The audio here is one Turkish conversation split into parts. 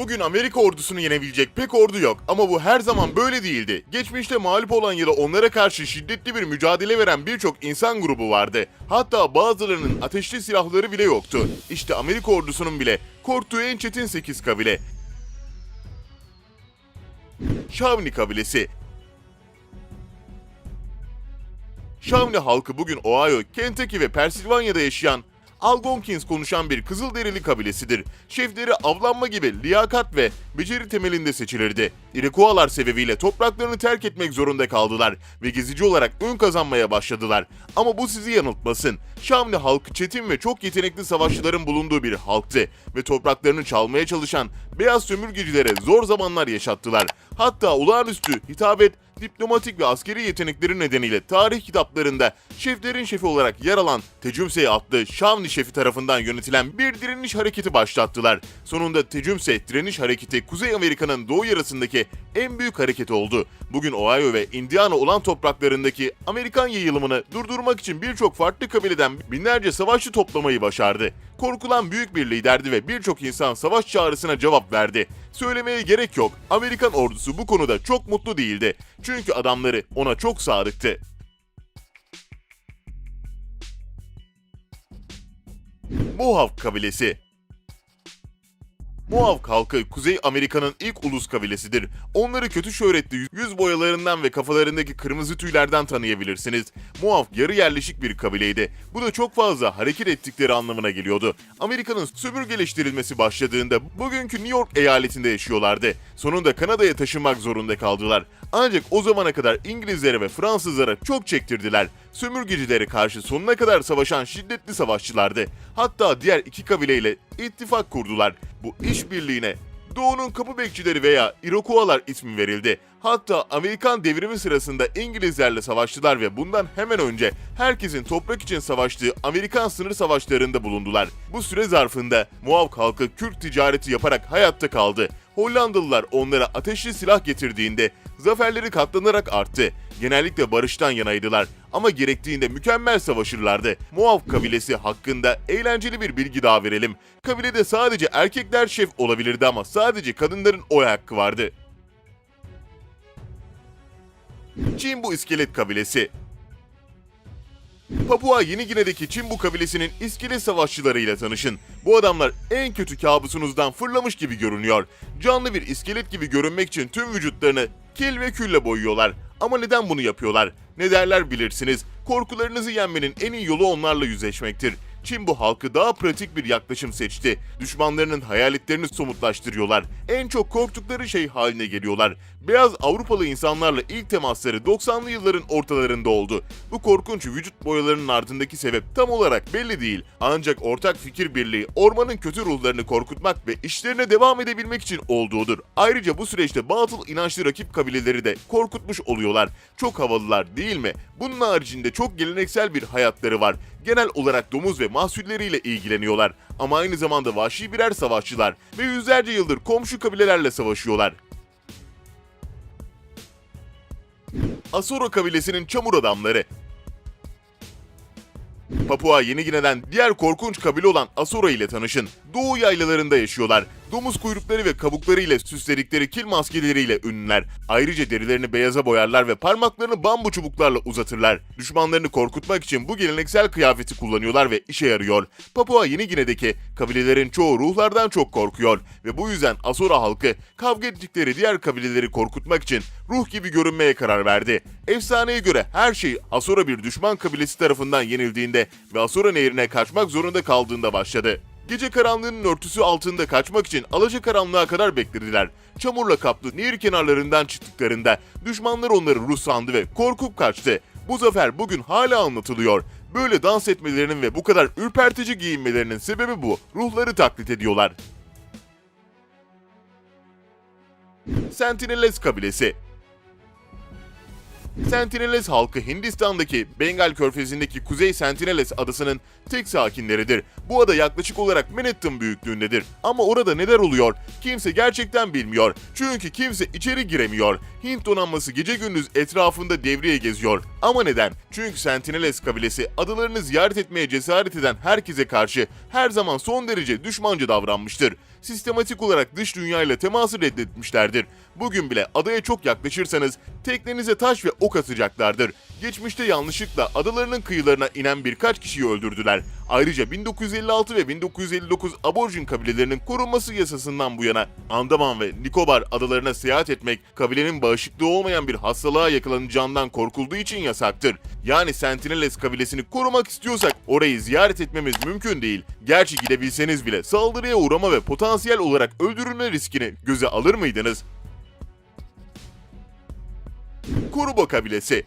Bugün Amerika ordusunu yenebilecek pek ordu yok ama bu her zaman böyle değildi. Geçmişte mağlup olan ya da onlara karşı şiddetli bir mücadele veren birçok insan grubu vardı. Hatta bazılarının ateşli silahları bile yoktu. İşte Amerika ordusunun bile korktuğu en çetin 8 kabile. Shawnee kabilesi Shawnee halkı bugün Ohio, Kentucky ve Pennsylvania'da yaşayan Algonkins konuşan bir Kızılderili kabilesidir. Şefleri avlanma gibi liyakat ve beceri temelinde seçilirdi. Iroquoislar sebebiyle topraklarını terk etmek zorunda kaldılar ve gezici olarak ün kazanmaya başladılar. Ama bu sizi yanıltmasın. Shawnee halkı çetin ve çok yetenekli savaşçıların bulunduğu bir halktı ve topraklarını çalmaya çalışan beyaz sömürgecilere zor zamanlar yaşattılar. Hatta olağanüstü hitabet, diplomatik ve askeri yetenekleri nedeniyle tarih kitaplarında şeflerin şefi olarak yer alan Tecumseh adlı Shawnee şefi tarafından yönetilen bir direniş hareketi başlattılar. Sonunda Tecumseh direniş hareketi Kuzey Amerika'nın doğu yarısındaki en büyük hareket oldu. Bugün Ohio ve Indiana olan topraklarındaki Amerikan yayılımını durdurmak için birçok farklı kabileden binlerce savaşçı toplamayı başardı. Korkulan büyük bir liderdi ve birçok insan savaş çağrısına cevap verdi. Söylemeye gerek yok. Amerikan ordusu bu konuda çok mutlu değildi. Çünkü adamları ona çok sadıktı. Mohawk kabilesi Mohawk halkı Kuzey Amerika'nın ilk ulus kabilesidir. Onları kötü şöhretli yüz boyalarından ve kafalarındaki kırmızı tüylerden tanıyabilirsiniz. Mohawk yarı yerleşik bir kabileydi. Bu da çok fazla hareket ettikleri anlamına geliyordu. Amerika'nın sömürgeleştirilmesi başladığında bugünkü New York eyaletinde yaşıyorlardı. Sonunda Kanada'ya taşınmak zorunda kaldılar. Ancak o zamana kadar İngilizlere ve Fransızlara çok çektirdiler. Sömürgecilere karşı sonuna kadar savaşan şiddetli savaşçılardı. Hatta diğer iki kabileyle ittifak kurdular. Bu işbirliğine Doğu'nun kapı bekçileri veya Iroquoislar ismi verildi. Hatta Amerikan devrimi sırasında İngilizlerle savaştılar ve bundan hemen önce herkesin toprak için savaştığı Amerikan sınır savaşlarında bulundular. Bu süre zarfında Mohawk halkı Kürt ticareti yaparak hayatta kaldı. Hollandalılar onlara ateşli silah getirdiğinde zaferleri katlanarak arttı. Genellikle barıştan yanaydılar ama gerektiğinde mükemmel savaşırlardı. Mohawk kabilesi hakkında eğlenceli bir bilgi daha verelim. Kabilede sadece erkekler şef olabilirdi ama sadece kadınların oy hakkı vardı. Çimbu İskelet Kabilesi Papua Yeni Gine'deki Çimbu kabilesinin iskelet savaşçılarıyla tanışın. Bu adamlar en kötü kabusunuzdan fırlamış gibi görünüyor. Canlı bir iskelet gibi görünmek için tüm vücutlarını kil ve külle boyuyorlar. Ama neden bunu yapıyorlar? Ne derler bilirsiniz. Korkularınızı yenmenin en iyi yolu onlarla yüzleşmektir. Çin bu halkı daha pratik bir yaklaşım seçti. Düşmanlarının hayaletlerini somutlaştırıyorlar. En çok korktukları şey haline geliyorlar. Beyaz Avrupalı insanlarla ilk temasları 90'lı yılların ortalarında oldu. Bu korkunç vücut boyalarının ardındaki sebep tam olarak belli değil. Ancak ortak fikir birliği ormanın kötü ruhlarını korkutmak ve işlerine devam edebilmek için olduğudur. Ayrıca bu süreçte batıl inançlı rakip kabileleri de korkutmuş oluyorlar. Çok havalılar değil mi? Bunun haricinde çok geleneksel bir hayatları var. Genel olarak domuz ve mahsulleriyle ilgileniyorlar. Ama aynı zamanda vahşi birer savaşçılar ve yüzlerce yıldır komşu kabilelerle savaşıyorlar. Asoro kabilesinin çamur adamları. Papua Yeni Gine'den diğer korkunç kabile olan Asoro ile tanışın. Doğu yaylalarında yaşıyorlar. Domuz kuyrukları ve kabukları ile süsledikleri kil maskeleriyle ünlüler. Ayrıca derilerini beyaza boyarlar ve parmaklarını bambu çubuklarla uzatırlar. Düşmanlarını korkutmak için bu geleneksel kıyafeti kullanıyorlar ve işe yarıyor. Papua Yeni Gine'deki kabilelerin çoğu ruhlardan çok korkuyor ve bu yüzden Asora halkı kavga ettikleri diğer kabileleri korkutmak için ruh gibi görünmeye karar verdi. Efsaneye göre her şey Asora bir düşman kabilesi tarafından yenildiğinde ve Asora nehrine kaçmak zorunda kaldığında başladı. Gece karanlığının örtüsü altında kaçmak için alacakaranlığa kadar beklediler. Çamurla kaplı nehir kenarlarından çıktıklarında düşmanlar onları ruh ve korkup kaçtı. Bu zafer bugün hala anlatılıyor. Böyle dans etmelerinin ve bu kadar ürpertici giyinmelerinin sebebi bu. Ruhları taklit ediyorlar. Sentineles kabilesi Sentineles halkı Hindistan'daki Bengal körfezindeki Kuzey Sentineles adasının tek sakinleridir. Bu ada yaklaşık olarak Manhattan büyüklüğündedir. Ama orada neler oluyor kimse gerçekten bilmiyor. Çünkü kimse içeri giremiyor. Hint donanması gece gündüz etrafında devriye geziyor. Ama neden? Çünkü Sentineles kabilesi adalarını ziyaret etmeye cesaret eden herkese karşı her zaman son derece düşmanca davranmıştır. Sistematik olarak dış dünyayla teması reddetmişlerdir. Bugün bile adaya çok yaklaşırsanız teknenize taş ve ok atacaklardır. Geçmişte yanlışlıkla adalarının kıyılarına inen birkaç kişiyi öldürdüler. Ayrıca 1956 ve 1959 aborjin kabilelerinin korunması yasasından bu yana Andaman ve Nikobar adalarına seyahat etmek kabilenin bağışıklığı olmayan bir hastalığa yakalanacağından korkulduğu için yasaktır. Yani Sentinelles kabilesini korumak istiyorsak orayı ziyaret etmemiz mümkün değil. Gerçi gidebilseniz bile saldırıya uğrama ve potansiyel olarak öldürülme riskini göze alır mıydınız? Kuruba kabilesi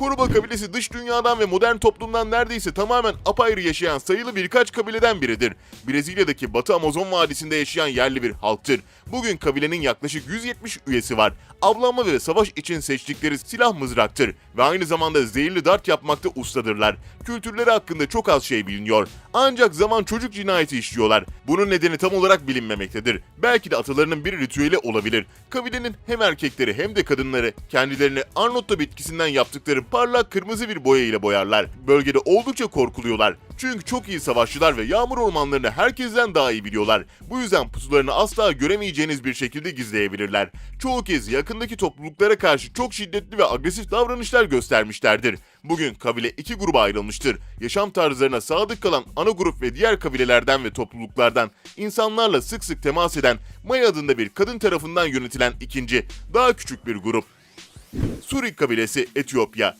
Kuruba kabilesi dış dünyadan ve modern toplumdan neredeyse tamamen apayrı yaşayan sayılı birkaç kabileden biridir. Brezilya'daki Batı Amazon Vadisi'nde yaşayan yerli bir halktır. Bugün kabilenin yaklaşık 170 üyesi var. Avlanma ve savaş için seçtikleri silah mızraktır ve aynı zamanda zehirli dart yapmakta ustadırlar. Kültürleri hakkında çok az şey biliniyor. Ancak zaman çocuk cinayeti işliyorlar. Bunun nedeni tam olarak bilinmemektedir. Belki de atalarının bir ritüeli olabilir. Kabilenin hem erkekleri hem de kadınları kendilerini Arnotto bitkisinden yaptıkları parlak kırmızı bir boya ile boyarlar. Bölgede oldukça korkuluyorlar. Çünkü çok iyi savaşçılar ve yağmur ormanlarını herkesten daha iyi biliyorlar. Bu yüzden pusularını asla göremeyeceğiniz bir şekilde gizleyebilirler. Çoğu kez yakındaki topluluklara karşı çok şiddetli ve agresif davranışlar göstermişlerdir. Bugün kabile iki gruba ayrılmıştır. Yaşam tarzlarına sadık kalan ana grup ve diğer kabilelerden ve topluluklardan insanlarla sık sık temas eden Maya adında bir kadın tarafından yönetilen ikinci, daha küçük bir grup. Suri kabilesi Etiyopya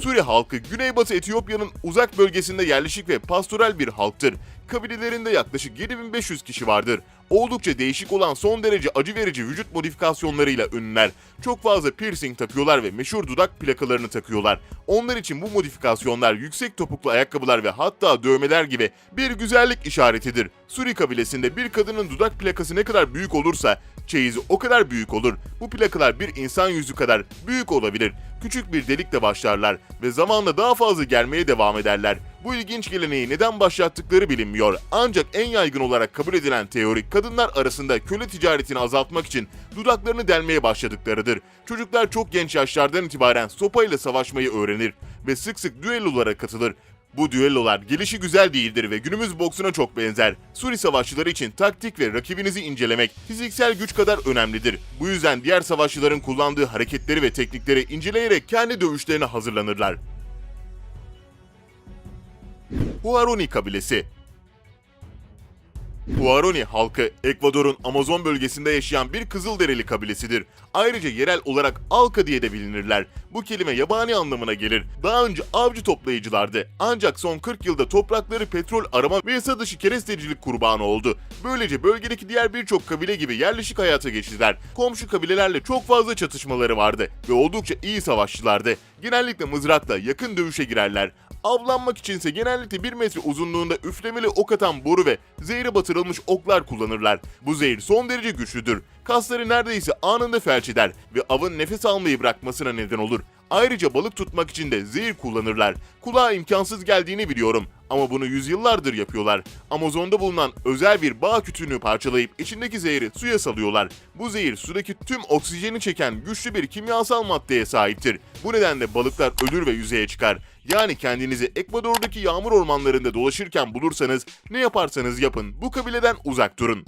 Suri halkı Güneybatı Etiyopya'nın uzak bölgesinde yerleşik ve pastoral bir halktır. Kabilelerinde yaklaşık 7500 kişi vardır. Oldukça değişik olan son derece acı verici vücut modifikasyonlarıyla ünlüler. Çok fazla piercing takıyorlar ve meşhur dudak plakalarını takıyorlar. Onlar için bu modifikasyonlar yüksek topuklu ayakkabılar ve hatta dövmeler gibi bir güzellik işaretidir. Suri kabilesinde bir kadının dudak plakası ne kadar büyük olursa çeyizi o kadar büyük olur. Bu plakalar bir insan yüzü kadar büyük olabilir. Küçük bir delikle başlarlar ve zamanla daha fazla gelmeye devam ederler. Bu ilginç geleneği neden başlattıkları bilinmiyor. Ancak en yaygın olarak kabul edilen teori kadınlar arasında köle ticaretini azaltmak için dudaklarını delmeye başladıklarıdır. Çocuklar çok genç yaşlardan itibaren sopayla savaşmayı öğrenir ve sık sık düellolara katılır. Bu düellolar gelişi güzel değildir ve günümüz boksuna çok benzer. Suri savaşçıları için taktik ve rakibinizi incelemek fiziksel güç kadar önemlidir. Bu yüzden diğer savaşçıların kullandığı hareketleri ve teknikleri inceleyerek kendi dövüşlerine hazırlanırlar. Huaroni kabilesi Huaroni halkı Ekvador'un Amazon bölgesinde yaşayan bir Kızılderili kabilesidir. Ayrıca yerel olarak Alka diye de bilinirler. Bu kelime yabani anlamına gelir. Daha önce avcı toplayıcılardı. Ancak son 40 yılda toprakları petrol arama ve yasa dışı kerestecilik kurbanı oldu. Böylece bölgedeki diğer birçok kabile gibi yerleşik hayata geçtiler. Komşu kabilelerle çok fazla çatışmaları vardı ve oldukça iyi savaşçılardı. Genellikle mızrakla yakın dövüşe girerler. Avlanmak içinse genellikle 1 metre uzunluğunda üflemeli ok atan boru ve zehre batırılmış oklar kullanırlar. Bu zehir son derece güçlüdür. Kasları neredeyse anında felç eder ve avın nefes almayı bırakmasına neden olur. Ayrıca balık tutmak için de zehir kullanırlar. Kulağa imkansız geldiğini biliyorum ama bunu yüzyıllardır yapıyorlar. Amazon'da bulunan özel bir bağ kütüğünü parçalayıp içindeki zehri suya salıyorlar. Bu zehir sudaki tüm oksijeni çeken güçlü bir kimyasal maddeye sahiptir. Bu nedenle balıklar ölür ve yüzeye çıkar. Yani kendinizi Ekvador'daki yağmur ormanlarında dolaşırken bulursanız ne yaparsanız yapın bu kabileden uzak durun.